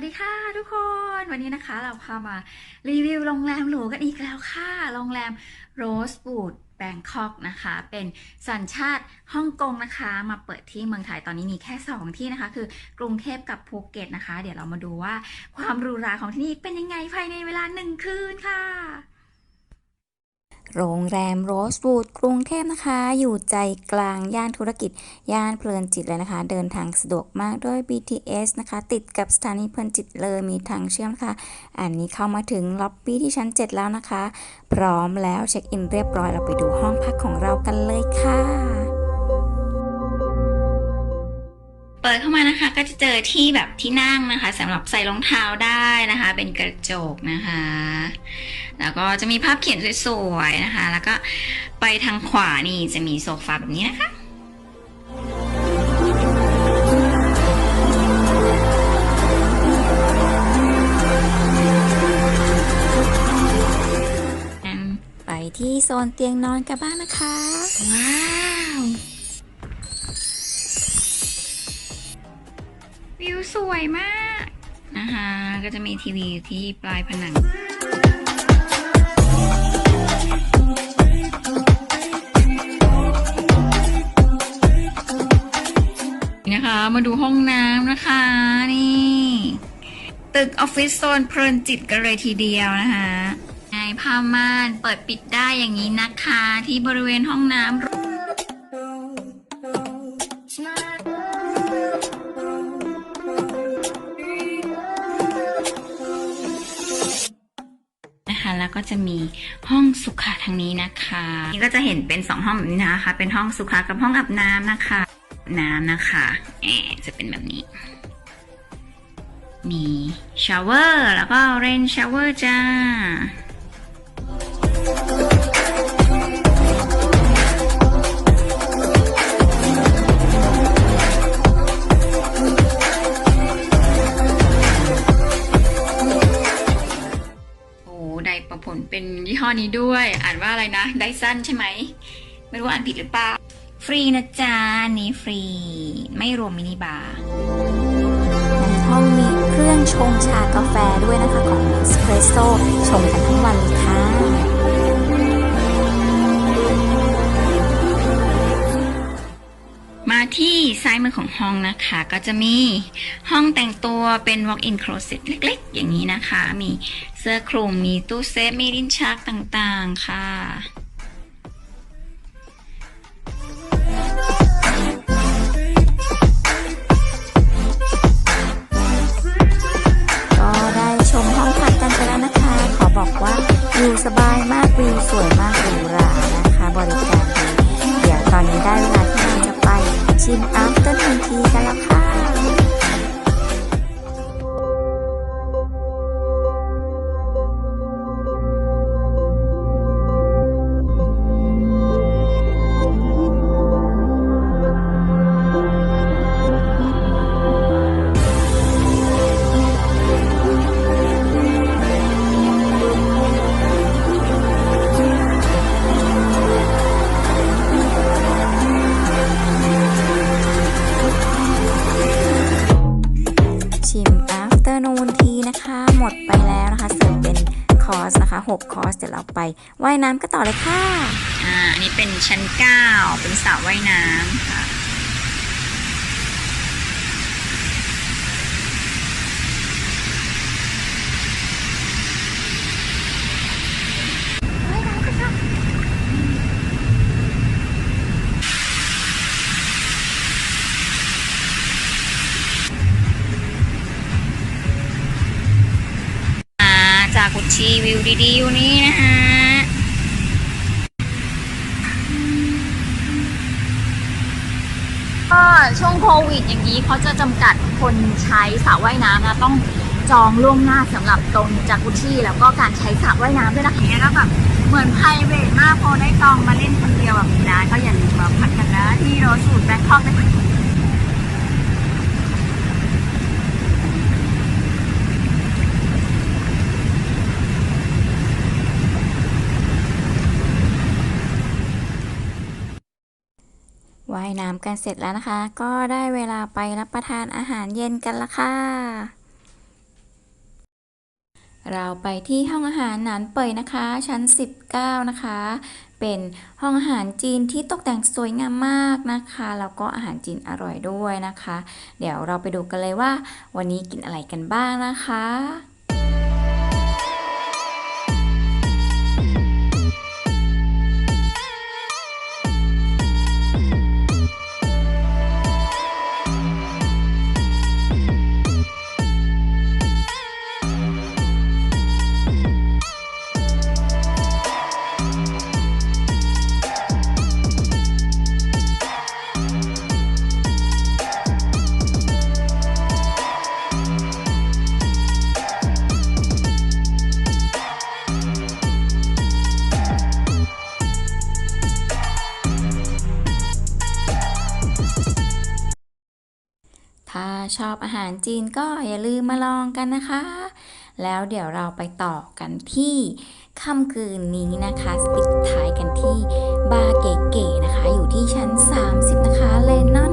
สวัสดีค่ะทุกคนวันนี้นะคะเราพามารีวิวโรงแรมหรูกันอีกแล้วค่ะ โรงแรม Rosewood Bangkok นะคะ เป็นสัญชาติฮ่องกงนะคะ มาเปิดที่เมืองไทยตอนนี้มีแค่ 2 ที่นะคะ คือกรุงเทพกับภูเก็ตนะคะ เดี๋ยวเรามาดูว่าความหรูหราของที่นี่เป็นยังไงภายในเวลาหนึ่งคืนค่ะ โรงแรมโรสวูดกรุงเทพนะคะ อยู่ใจกลางย่านธุรกิจ ย่านเพลินจิตเลยนะคะ เดินทางสะดวกมากด้วย BTS นะคะ ติดกับสถานีเพลินจิตเลยมีทางเชื่อมค่ะอันนี้เข้ามาถึงล็อบบี้ที่ชั้น 7 แล้วนะคะ พร้อมแล้วเช็คอินเรียบร้อยเราไปดูห้องพักของเรากันเลยค่ะ เปิดเข้ามานะคะก็จะเจอที่แบบที่นั่งนะคะสำหรับใส่รองเท้าได้นะคะ เป็นกระจกนะคะ แล้วก็จะมีภาพเขียนสวยๆนะคะ แล้วก็ไปทางขวานี่จะมีโซฟาแบบนี้นะคะไปที่โซนเตียงนอนกันบ้างนะคะ ว้าว สวยมากนะคะ ก็จะมีทีวีอยู่ที่ปลายผนังนะคะมาดูห้องน้ำนะคะนี่ตึกออฟฟิศโซนเพลินจิตกันเลยทีเดียวนะคะไงผ้าม่านเปิดปิดได้อย่างนี้นะคะ ที่บริเวณห้องน้ำ จะมีห้องสุขาทางนี้นะคะ นี่ก็จะเห็นเป็นสองห้องแบบนี้นะคะ เป็นห้องสุขากับห้องอาบน้ำนะคะ น้ำนะคะแอบจะเป็นแบบนี้ มีชาวเวอร์แล้วก็เรนชาวเวอร์จ้า ลเป็นยี่ห้อนี้ด้วย อ่านว่าอะไรนะไดสั้นใช่ไหม ไม่รู้อ่านผิดหรือเปล่า ฟรีนะจ๊ะนี่ฟรี ไม่รวมมินิบาร์ในห้องมีเครื่องชงชากาแฟด้วยนะคะ ของเอสเพรสโซ่ชงกันทั้งวันเลยค่ะ ซ้ายมือของห้องนะคะ ก็จะมีห้องแต่งตัวเป็น walk-in closet เล็กๆ อย่างนี้นะคะ มีเสื้อคลุมมีตู้เซฟมีลิ้นชักต่างๆค่ะ น้ำกันต่อเลยค่ะ อ่าอันนี้เป็นชั้น9เป็นสระว่ายน้ำค่ะอ่าจากกุชีวิวดีๆอยู่นี้นะคะ ช่วงโควิดอย่างนี้เขาจะจำกัดคนใช้สระว่ายน้ำนะต้องจองล่วงหน้าสำหรับตรงจากุชี่แล้วก็การใช้สระว่ายน้ำด้วยนะคะเนี่ยก็แบบเหมือนไพรเวทมากพอได้จองมาเล่นคนเดียวแบบนี้นะก็อย่าลืมมาพักกันนะที่โรสูดแบงคอกนะคะ ว่ายน้ำกันเสร็จแล้วนะคะ ก็ได้เวลาไปรับประทานอาหารเย็นกันละค่ะ เราไปที่ห้องอาหารหนานเปยนะคะ ชั้น 19 นะคะ เป็นห้องอาหารจีนที่ตกแต่งสวยงามมากนะคะ แล้วก็อาหารจีนอร่อยด้วยนะคะ เดี๋ยวเราไปดูกันเลยว่า วันนี้กินอะไรกันบ้างนะคะ ชอบอาหารจีนก็อย่าลืมมาลองกันนะคะ แล้วเดี๋ยวเราไปต่อกันที่ค่ำคืนนี้นะคะปิดท้ายกันที่บาร์เก๋ๆนะคะ อยู่ที่ชั้น 30 นะคะเลนนอน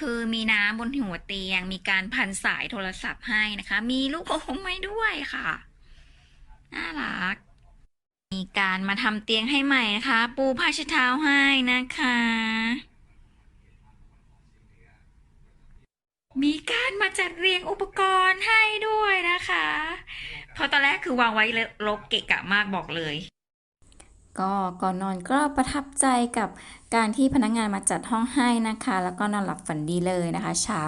คือมีน้ำบนหัวเตียง มีการพันสายโทรศัพท์ให้นะคะ มีลูกอมให้ด้วยค่ะ น่ารัก มีการมาทำเตียงให้ใหม่นะคะ ปูผ้าเช็ดเท้าให้นะคะ มีการมาจัดเรียงอุปกรณ์ให้ด้วยนะคะ เพราะตอนแรกคือวางไว้รกเกะกะมากบอกเลย ก็ก่อนนอนก็ประทับใจกับการที่พนักงานมาจัดห้องให้นะคะ แล้วก็นอนหลับฝันดีเลยนะคะ เช้า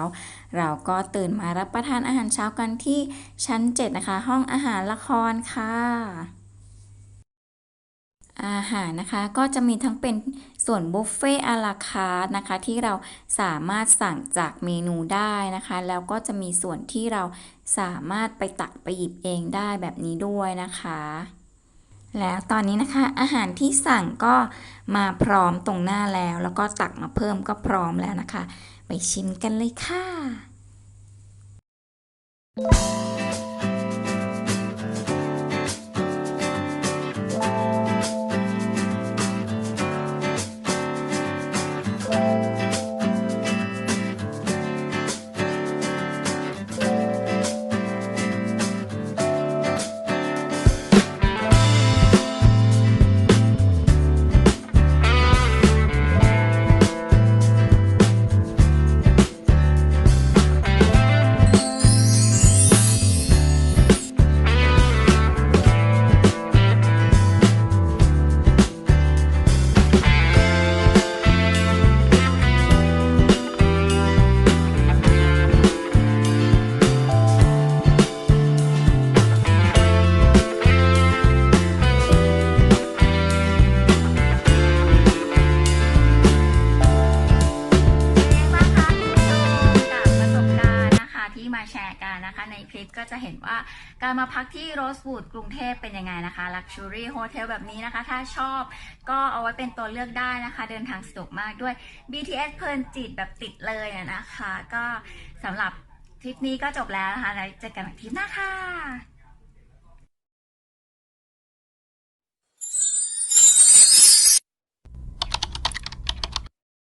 เราก็ตื่นมารับประทานอาหารเช้ากันที่ชั้น 7 นะคะ ห้องอาหารละครค่ะ อาหารนะคะก็จะมีทั้งเป็นส่วนบุฟเฟ่อาราคาร์นะคะ ที่เราสามารถสั่งจากเมนูได้นะคะ แล้วก็จะมีส่วนที่เราสามารถไปตักไปหยิบเองได้แบบนี้ด้วยนะคะ แล้วตอนนี้นะคะอาหารที่สั่งก็มาพร้อมตรงหน้าแล้ว แล้วก็ตักมาเพิ่มก็พร้อมแล้วนะคะ ไปชิมกันเลยค่ะ การมาพักที่โรส w ูดกรุงเทพเป็นยังไงนะคะ Luxury Hotel แบบนี้นะคะ ถ้าชอบก็เอาไว้เป็นตัวเลือกได้นะคะ เดินทางสะดวกมากด้วย BTS เพลินจิตแบบติดเลยนะคะ ก็สำหรับทริปนี้ก็จบแล้วนะคะแล้วเจอกันใหม่ทริปหน้าค่ะ